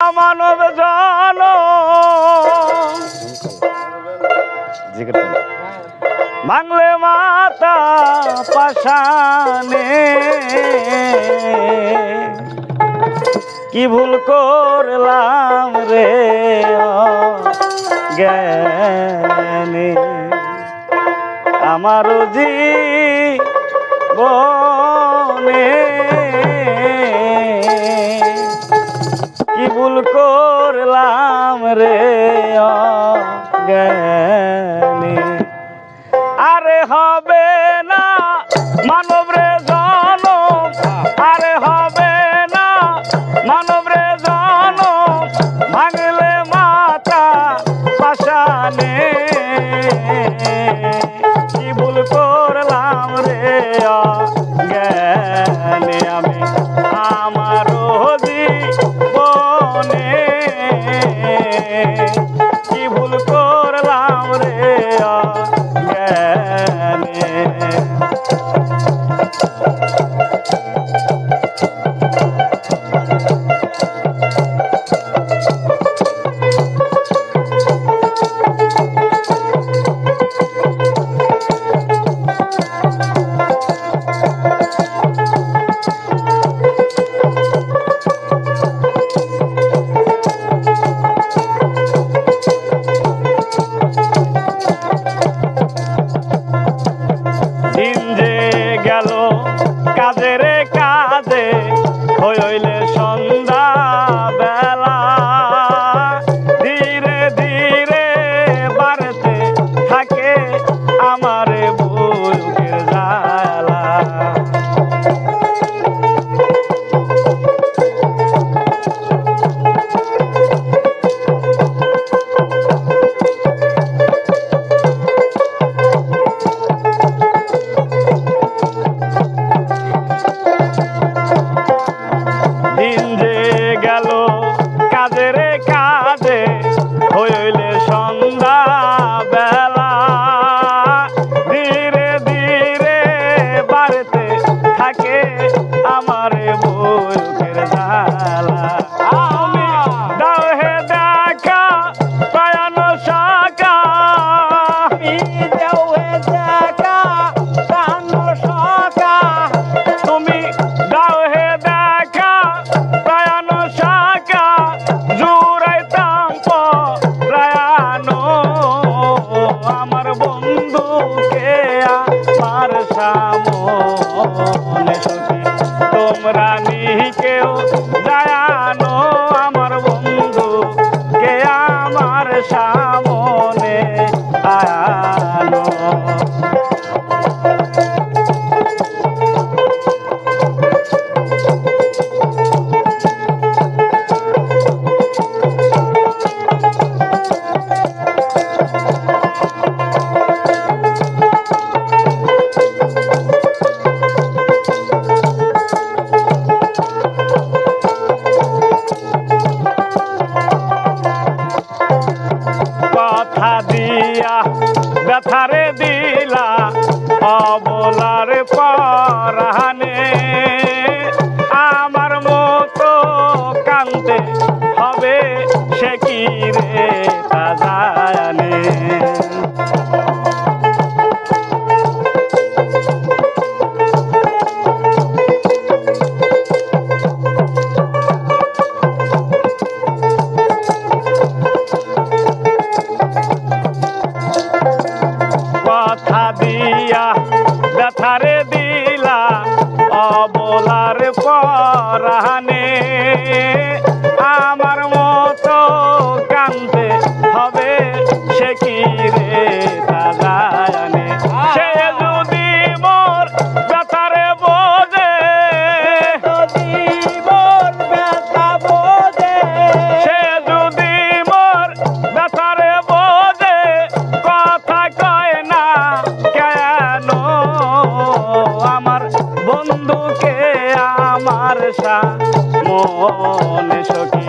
মানব জানো বাংলে মাতা পাশানে কি ভুল করলাম রে জ্ঞানে আমারও জি বনে কি ভুল করলাম রে জ্ঞানী আরে হবে না মানব রে জানো আরে হবে না মানব রে জনম। হইলে সব কথারে দিলা অবলার পরানে বাহানে আমার মতো কান্দে হবে, সে কি রে যদি মোর বোঝে বোঝে, সে যদি মোর বোঝে, কথা কয় না কেন? আমার বন্ধুকে ভরসা মনে সখী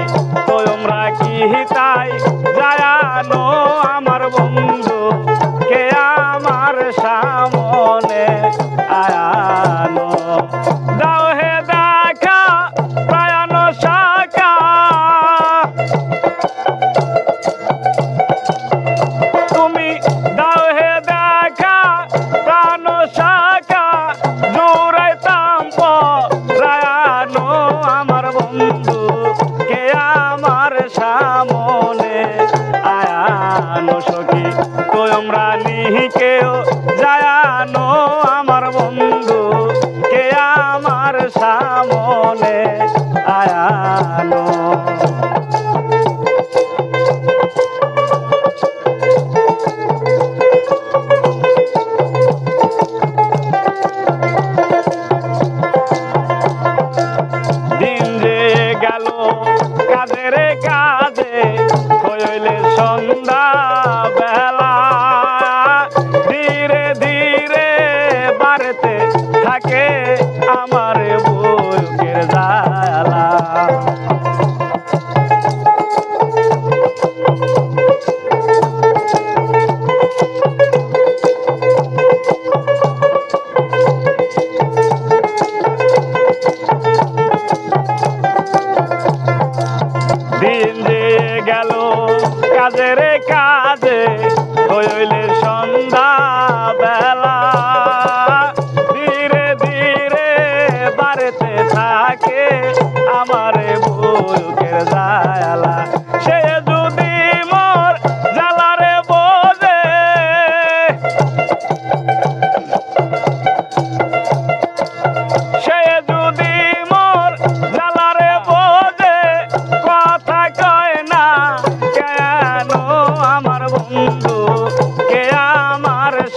থাকে আমার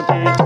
আয়ানো